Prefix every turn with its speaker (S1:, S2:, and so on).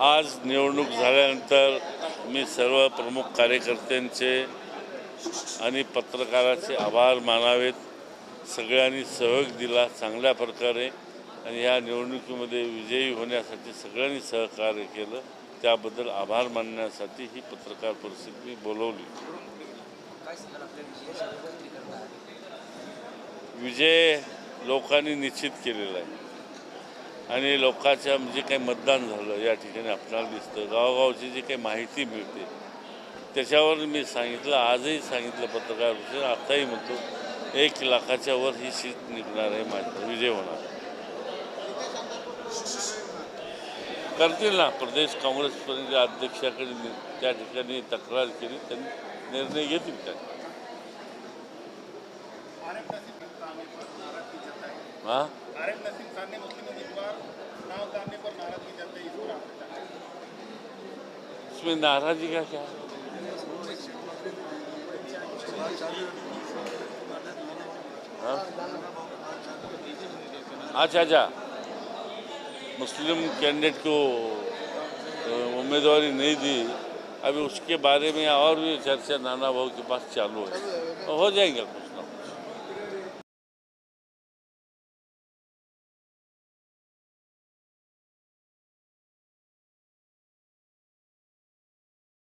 S1: आज निवडणूक झाल्यानंतर मी सर्व प्रमुख कार्यकर्त्यांचे आणि पत्रकाराचे आभार मानावेत. सगळ्यांनी सहयोग दिला चांगल्या प्रकारे आणि ह्या निवडणुकीमध्ये विजयी होण्यासाठी सगळ्यांनी सहकार्य केलं. त्याबद्दल आभार मानण्यासाठी ही पत्रकार परिषद मी बोलवली. विजय लोकांनी निश्चित केलेला आहे. आणि लोकांच्या जे काही मतदान झालं या ठिकाणी आपल्याला दिसतं. गावगावची जी काही माहिती मिळते त्याच्यावर मी सांगितलं आजही सांगितलं पत्रकार परिषदेत, आताही म्हणतो एक लाखाच्या वर ही सीट निघणार आहे माझी विजय होणार. करतील ना प्रदेश काँग्रेसपर्यंत अध्यक्षाकडे त्या ठिकाणी तक्रार केली त्यांनी निर्णय घेतील काय हां? इसमें नाराजी का क्या? है? अच्छा अच्छा। मुस्लिम कैंडिडेट को उम्मीदवारी नहीं दी। अभी उसके बारे में और भी चर्चा नाना भाऊ के पास चालू है। हो जाएगा कुछ।